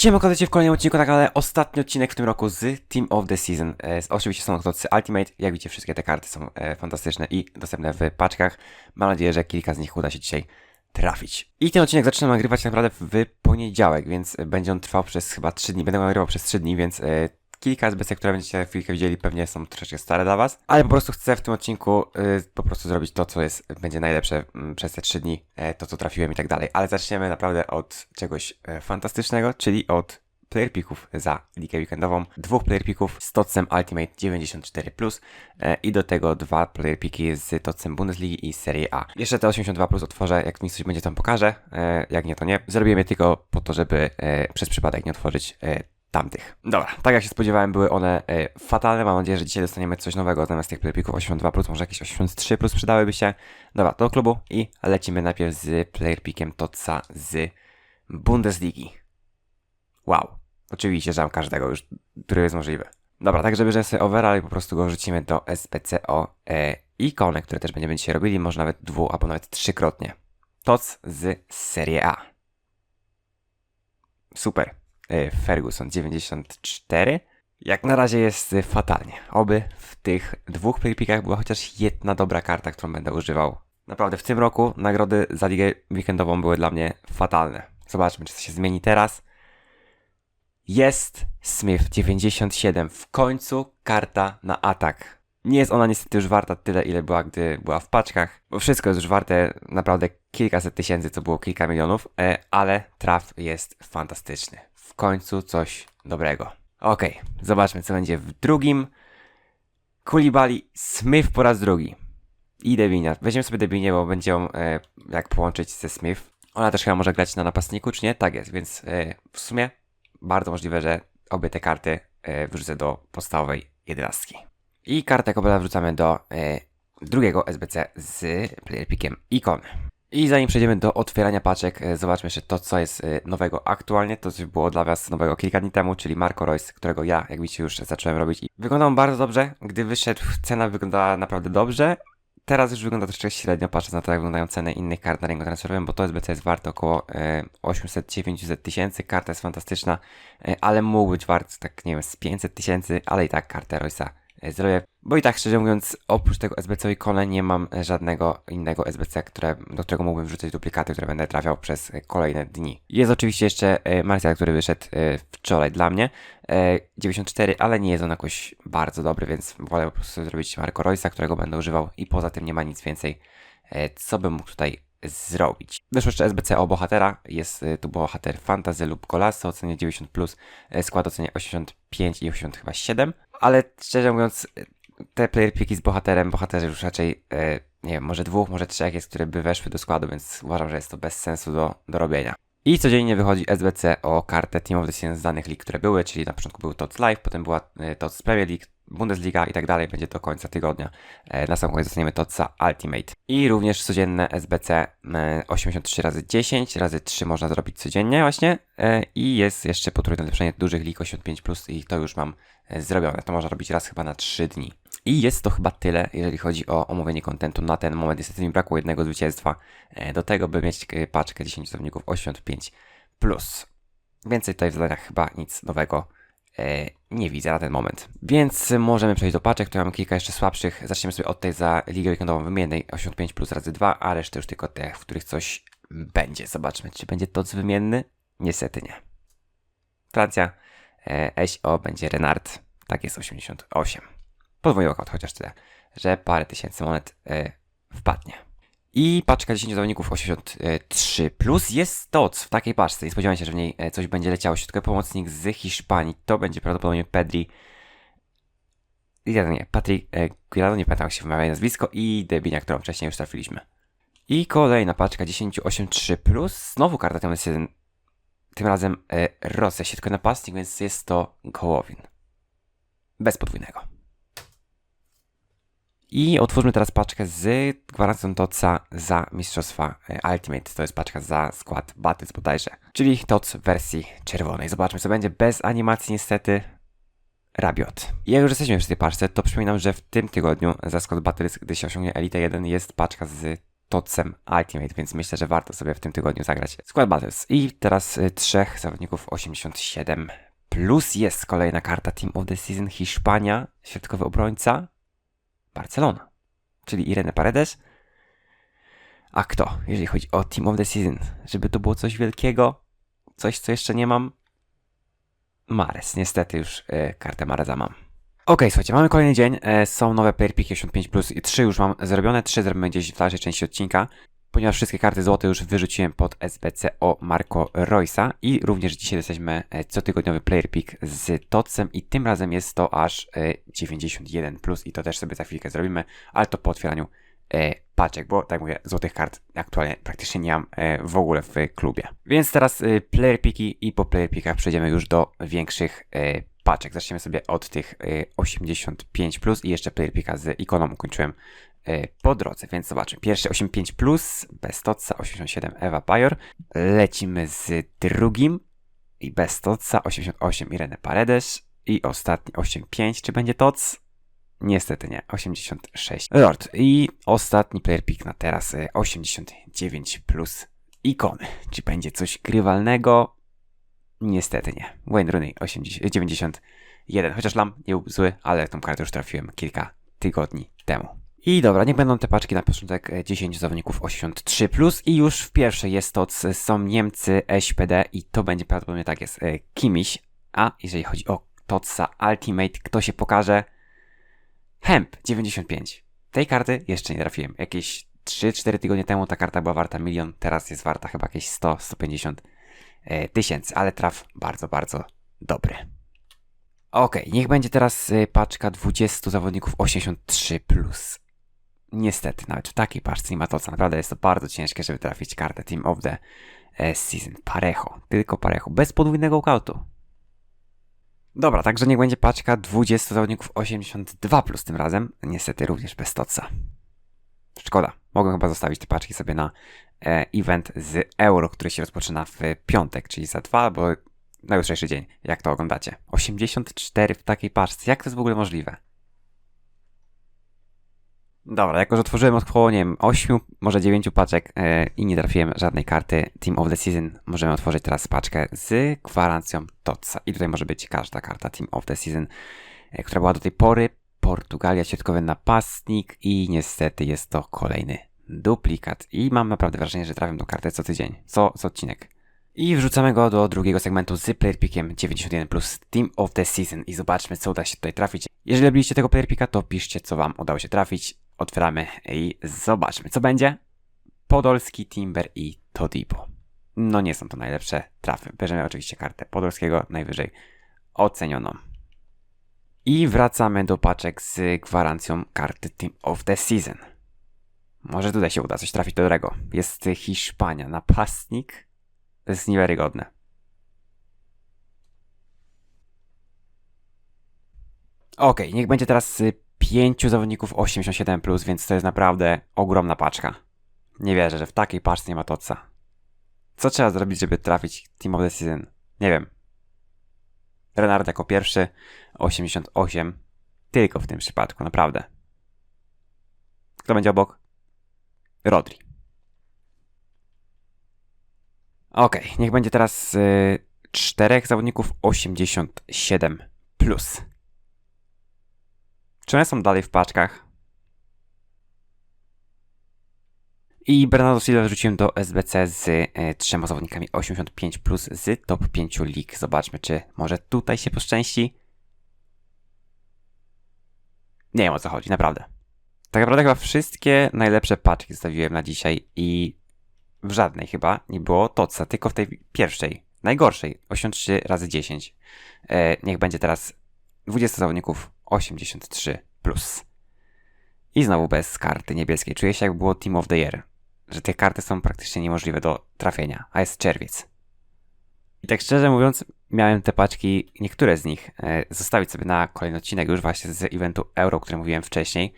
Siema, kochajcie w kolejnym odcinku na kanale. Ostatni odcinek w tym roku z Team of the Season. E, oczywiście są to Ultimate. Jak widzicie, wszystkie te karty są e, fantastyczne i dostępne w paczkach. Mam nadzieję, że kilka z nich uda się dzisiaj trafić. I ten odcinek zaczynam nagrywać tak naprawdę w poniedziałek, więc będzie on trwał przez chyba 3 dni. Będę nagrywał przez 3 dni, więc e, kilka SBC, które będziecie w chwilkę widzieli, pewnie są troszeczkę stare dla was. Ale po prostu chcę w tym odcinku e, po prostu zrobić to, co jest, będzie najlepsze mm, przez te 3 dni, e, to co trafiłem i tak dalej. Ale zaczniemy naprawdę od czegoś e, fantastycznego, czyli od player picków za ligę weekendową. Dwóch player picków z Totcem Ultimate 94+, e, i do tego dwa player piki z Totcem Bundesligi i Serie A. Jeszcze te 82 plus otworzę, jak mi coś będzie tam pokażę, e, jak nie to nie. Zrobiłem je tylko po to, żeby e, przez przypadek nie otworzyć e, tamtych. Dobra, tak jak się spodziewałem, były one e, fatalne. Mam nadzieję, że dzisiaj dostaniemy coś nowego zamiast tych player pików 82 plus, może jakieś 83 plus przydałyby się. Dobra, do klubu i lecimy najpierw z player pikiem Totsa z Bundesligi. Wow. Oczywiście, że mam każdego już, który jest możliwy. Dobra, także bierzemy sobie overall i po prostu go wrzucimy do SPCO e, ikony, które też będziemy dzisiaj robili, może nawet dwu albo nawet trzykrotnie. TOC z Serie A. Super. E, Ferguson 94. Jak na razie jest e, fatalnie. Oby w tych dwóch playpikach była chociaż jedna dobra karta, którą będę używał. Naprawdę w tym roku nagrody za ligę weekendową były dla mnie fatalne. Zobaczmy, czy to się zmieni teraz. Jest Smith 97. W końcu karta na atak. Nie jest ona niestety już warta tyle, ile była, gdy była w paczkach, bo wszystko jest już warte naprawdę kilkaset tysięcy, co było kilka milionów, e, ale traf jest fantastyczny. W końcu coś dobrego. Okej, zobaczmy, co będzie w drugim. Kulibali, Smith po raz drugi. I Debinia. Weźmiemy sobie Debinię, bo będzie ją e, jak połączyć ze Smith. Ona też chyba może grać na napastniku, czy nie? Tak jest, więc e, w sumie bardzo możliwe, że obie te karty e, wrzucę do podstawowej jedenastki. I kartę Kobela wrzucamy do e, drugiego SBC z player pickiem ikon. I zanim przejdziemy do otwierania paczek, e, zobaczmy jeszcze to, co jest e, nowego aktualnie. To, co było dla Was nowego kilka dni temu, czyli Marco Royce, którego ja, jak widzicie, już zacząłem robić. I wyglądał on bardzo dobrze. Gdy wyszedł, cena wyglądała naprawdę dobrze. Teraz już wygląda troszeczkę średnio, patrząc na to, jak wyglądają ceny innych kart na rynku transferowym, bo to SBC jest warte około e, 800-900 tysięcy. Karta jest fantastyczna, e, ale mógł być wart, tak nie wiem, z 500 tysięcy, ale i tak kartę Royce'a e, zrobię. Bo i tak, szczerze mówiąc, oprócz tego SBC ikona nie mam e, żadnego innego SBC, które, do którego mógłbym wrzucać duplikaty, które będę trafiał przez e, kolejne dni. Jest oczywiście jeszcze e, Martial, który wyszedł wczoraj dla mnie. E, 94, ale nie jest on jakoś bardzo dobry, więc wolę po prostu zrobić Marco Royce'a, którego będę używał i poza tym nie ma nic więcej, co bym mógł tutaj zrobić. Wyszło jeszcze SBC o bohatera, jest tu bohater Fantasy lub Golasso o cenie 90+, plus, e, skład o cenie 85 i 87, ale szczerze mówiąc te player z bohaterem, bohaterzy już raczej, e, nie wiem, może dwóch, może trzech jest, które by weszły do składu, więc uważam, że jest to bez sensu do, do robienia. I codziennie wychodzi SBC o kartę Team of the Season z danych lig, które były, czyli na początku był TOTS Live, potem była e, TOTS Premier League, Bundesliga i tak dalej, będzie do końca tygodnia. E, Na sam koniec dostaniemy TOTSa Ultimate. I również codzienne SBC e, 83 razy 10 razy 3 można zrobić codziennie właśnie. I jest jeszcze potrójne ulepszenie dużych lig 85+, plus i to już mam zrobione. To można robić raz chyba na 3 dni. I jest to chyba tyle, jeżeli chodzi o omówienie kontentu na ten moment. Niestety mi brakło jednego zwycięstwa e, do tego, by mieć e, paczkę 10 zawodników 85+. Plus. Więcej tutaj w zadaniach chyba nic nowego e, nie widzę na ten moment. Więc możemy przejść do paczek, tu mamy kilka jeszcze słabszych. Zaczniemy sobie od tej za ligę weekendową wymiennej 85 plus razy 2, a resztę już tylko te, w których coś będzie. Zobaczmy, czy będzie to wymienny. Niestety nie. Francja, e, SO będzie Renard, tak jest 88. Podwójny walkout, chociaż tyle, że parę tysięcy monet e, wpadnie. I paczka 10 zawodników 83 plus jest TOC w takiej paczce. Nie spodziewałem się, że w niej e, coś będzie leciało. Środkowy pomocnik z Hiszpanii. To będzie prawdopodobnie Pedri. I ja nie, Patrick e, nie pamiętam jak się wymawia nazwisko. I Debinia, którą wcześniej już trafiliśmy. I kolejna paczka 1083 plus. Znowu karta jeden. Tym razem e, Rosja, środkowy napastnik, więc jest to Gołowin. Bez podwójnego. I otwórzmy teraz paczkę z gwarancją TOCa za mistrzostwa e, Ultimate. To jest paczka za skład Battles bodajże. Czyli TOC w wersji czerwonej. Zobaczmy co będzie. Bez animacji niestety. Rabiot. I jak już jesteśmy przy tej paczce, to przypominam, że w tym tygodniu za skład Battles, gdy się osiągnie Elite 1, jest paczka z Totsem Ultimate, więc myślę, że warto sobie w tym tygodniu zagrać Squad Battles. I teraz y, trzech zawodników 87 plus jest kolejna karta Team of the Season Hiszpania, środkowy obrońca Barcelona, czyli Irene Paredes. A kto, jeżeli chodzi o Team of the Season? Żeby to było coś wielkiego, coś co jeszcze nie mam? Mares, niestety już y, kartę Mareza mam. Okej, słuchajcie, mamy kolejny dzień. E, są nowe piki 85 plus i 3 już mam zrobione, 3 zrobimy gdzieś w dalszej części odcinka. Ponieważ wszystkie karty złote już wyrzuciłem pod SBC o Marco Roysa i również dzisiaj jesteśmy e, cotygodniowy player pick z Totsem i tym razem jest to aż e, 91 plus i to też sobie za chwilkę zrobimy, ale to po otwieraniu e, paczek, bo tak mówię, złotych kart aktualnie praktycznie nie mam e, w ogóle w klubie. Więc teraz e, player piki i po player pikach przejdziemy już do większych e, paczek. Zaczniemy sobie od tych e, 85 plus i jeszcze player pika z ikoną ukończyłem e, po drodze, więc zobaczmy. Pierwszy 85 plus, bez Totsa, 87 Eva Bajor. Lecimy z drugim i bez Totsa, 88 Irene Paredes i ostatni 85. Czy będzie Tots? Niestety nie, 86 Lord. I ostatni player pick na teraz, e, 89 plus ikony. Czy będzie coś grywalnego? Niestety nie. Wayne Rooney 80, 91. Chociaż Lam nie był zły, ale tą kartę już trafiłem kilka tygodni temu. I dobra, niech będą te paczki na początek e, 10 zawodników 83+, plus i już w pierwszej jest to, są Niemcy, SPD i to będzie prawdopodobnie tak jest, e, Kimiś, a jeżeli chodzi o Totsa Ultimate, kto się pokaże? Hemp 95. Tej karty jeszcze nie trafiłem. Jakieś 3-4 tygodnie temu ta karta była warta milion, teraz jest warta chyba jakieś 100-150 e, tysięcy, ale traf bardzo, bardzo dobry. Okej, niech będzie teraz paczka 20 zawodników 83+. Plus. Niestety, nawet w takiej paczce nie ma to, co naprawdę jest to bardzo ciężkie, żeby trafić kartę Team of the e, Season. Parejo, tylko Parejo, bez podwójnego walkoutu. Dobra, także niech będzie paczka 20 zawodników 82 plus tym razem. Niestety również bez toca. Szkoda. Mogłem chyba zostawić te paczki sobie na e, event z Euro, który się rozpoczyna w piątek, czyli za dwa albo na jutrzejszy dzień, jak to oglądacie. 84 w takiej paczce. Jak to jest w ogóle możliwe? Dobra, jako że otworzyłem około, nie wiem, 8, może 9 paczek e, i nie trafiłem żadnej karty Team of the Season, możemy otworzyć teraz paczkę z gwarancją TOTSA. I tutaj może być każda karta Team of the Season, e, która była do tej pory. Portugalia, środkowy napastnik i niestety jest to kolejny duplikat. I mam naprawdę wrażenie, że trafiam tą kartę co tydzień, co, co odcinek. I wrzucamy go do drugiego segmentu z player pickiem 91 plus Team of the Season i zobaczmy co uda się tutaj trafić. Jeżeli lubiliście tego player picka, to piszcie co wam udało się trafić. Otwieramy i zobaczmy co będzie. Podolski, Timber i Todibo. No nie są to najlepsze trafy. Bierzemy oczywiście kartę Podolskiego, najwyżej ocenioną. I wracamy do paczek z gwarancją karty Team of the Season. Może tutaj się uda coś trafić dobrego. Jest Hiszpania, napastnik. To jest niewiarygodne. Okej, niech będzie teraz pięciu zawodników 87+, więc to jest naprawdę ogromna paczka. Nie wierzę, że w takiej paczce nie ma toca. Co trzeba zrobić, żeby trafić Team of the Season? Nie wiem. Renard jako pierwszy, 88. Tylko w tym przypadku, naprawdę. Kto będzie obok? Rodri. Okej, niech będzie teraz y, czterech zawodników 87 plus. Czy one są dalej w paczkach? I Bernardo Silva wrzuciłem do SBC z y, trzema zawodnikami 85 plus z top 5 lig. Zobaczmy, czy może tutaj się poszczęści. Nie wiem o co chodzi, naprawdę. Tak naprawdę chyba wszystkie najlepsze paczki zostawiłem na dzisiaj i w żadnej chyba nie było Totsa, tylko w tej pierwszej, najgorszej, 83 razy 10. E, niech będzie teraz 20 zawodników 83 plus. I znowu bez karty niebieskiej. Czuję się jakby było Team of the Year. Że te karty są praktycznie niemożliwe do trafienia, a jest czerwiec. I tak szczerze mówiąc, miałem te paczki, niektóre z nich, e, zostawić sobie na kolejny odcinek już właśnie z eventu Euro, o którym mówiłem wcześniej,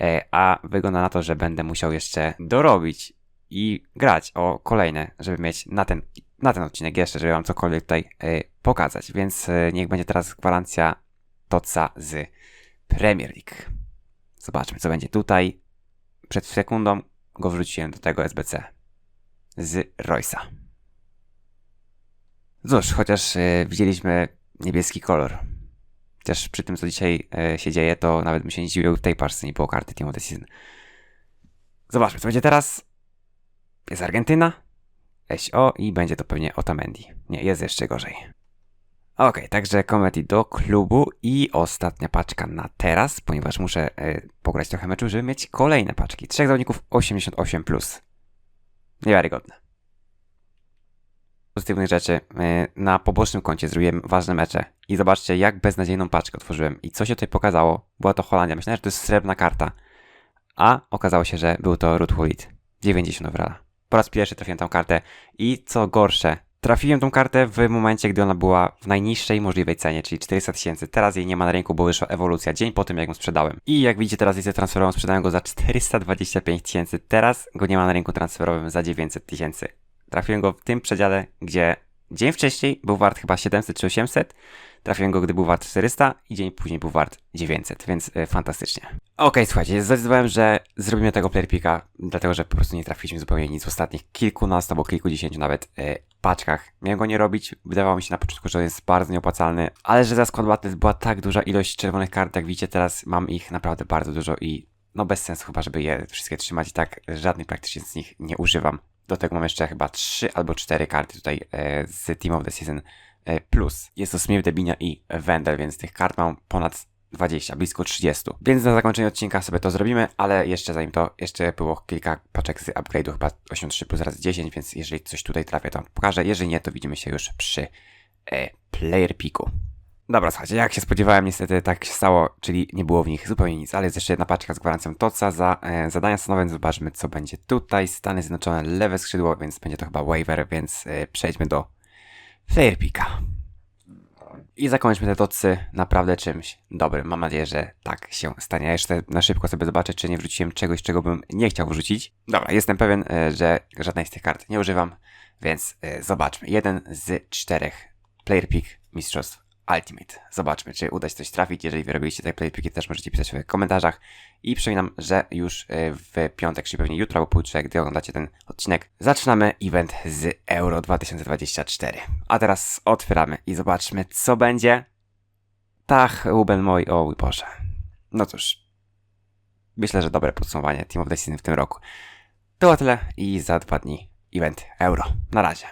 e, a wygląda na to, że będę musiał jeszcze dorobić i grać o kolejne, żeby mieć na ten, na ten odcinek jeszcze, żeby wam cokolwiek tutaj e, pokazać. Więc e, niech będzie teraz gwarancja Totsa z Premier League. Zobaczmy, co będzie tutaj. Przed sekundą go wrzuciłem do tego SBC z Roysa. Cóż, chociaż e, widzieliśmy niebieski kolor. Chociaż przy tym, co dzisiaj e, się dzieje, to nawet bym się nie dziwił w tej paczce nie było karty Team of the Season. Zobaczmy, co będzie teraz. Jest Argentyna, SO i będzie to pewnie Otamendi. Nie, jest jeszcze gorzej. Okej, także Comedy do klubu i ostatnia paczka na teraz, ponieważ muszę e, pograć trochę meczu, żeby mieć kolejne paczki. Trzech zawodników 88+. Plus. Niewiarygodne. Pozytywnych rzeczy. e, Na pobocznym koncie zrobiłem ważne mecze i zobaczcie, jak beznadziejną paczkę otworzyłem i co się tutaj pokazało. Była to Holandia. Myślałem, że to jest srebrna karta, a okazało się, że był to Ruth Hulit. 90 overalla. Po raz pierwszy trafiłem tą kartę i co gorsze, trafiłem tą kartę w momencie, gdy ona była w najniższej możliwej cenie, czyli 400 tysięcy. Teraz jej nie ma na rynku, bo wyszła ewolucja dzień po tym, jak ją sprzedałem. I jak widzicie, teraz listę transferową sprzedałem go za 425 tysięcy. Teraz go nie ma na rynku transferowym za 900 tysięcy. Trafiłem go w tym przedziale, gdzie dzień wcześniej był wart chyba 700 czy 800. Trafiłem go, gdy był wart 400 i dzień później był wart 900, więc y, fantastycznie. Okej, słuchajcie, zdecydowałem, że zrobimy tego player picka, dlatego że po prostu nie trafiliśmy zupełnie nic w ostatnich kilkunastu albo kilkudziesięciu nawet y, paczkach. Miałem go nie robić, wydawało mi się na początku, że on jest bardzo nieopłacalny, ale że za skład Battles była tak duża ilość czerwonych kart, jak widzicie teraz mam ich naprawdę bardzo dużo i no bez sensu chyba, żeby je wszystkie trzymać i tak żadnej praktycznie z nich nie używam. Do tego mam jeszcze chyba 3 albo 4 karty tutaj e, z Team of the Season e, plus. Jest to Smith, Debinia i Wendel, więc tych kart mam ponad 20, blisko 30. Więc na zakończenie odcinka sobie to zrobimy, ale jeszcze zanim to, jeszcze było kilka paczek z upgrade'u, chyba 83 plus razy 10, więc jeżeli coś tutaj trafię, to pokażę. Jeżeli nie, to widzimy się już przy e, player picku. Dobra, słuchajcie, jak się spodziewałem, niestety tak się stało, czyli nie było w nich zupełnie nic, ale jest jeszcze jedna paczka z gwarancją TOCA za e, zadania stanowe, więc zobaczmy co będzie tutaj. Stany Zjednoczone, lewe skrzydło, więc będzie to chyba waiver, więc e, przejdźmy do player picka. I zakończmy te tocy naprawdę czymś dobrym. Mam nadzieję, że tak się stanie. Jeszcze na szybko sobie zobaczę, czy nie wrzuciłem czegoś, czego bym nie chciał wrzucić. Dobra, jestem pewien, e, że żadnej z tych kart nie używam, więc e, zobaczmy. Jeden z czterech player pick mistrzostw Ultimate. Zobaczmy, czy uda się coś trafić. Jeżeli wy robiliście te player picki, też możecie pisać w komentarzach. I przypominam, że już e, w piątek, czy pewnie jutro albo pojutrze, gdy oglądacie ten odcinek, zaczynamy event z Euro 2024. A teraz otwieramy i zobaczmy, co będzie. Tak, Ruben mój, o mój Boże. No cóż, myślę, że dobre podsumowanie Team of the Season w tym roku. To tyle i za dwa dni event Euro. Na razie.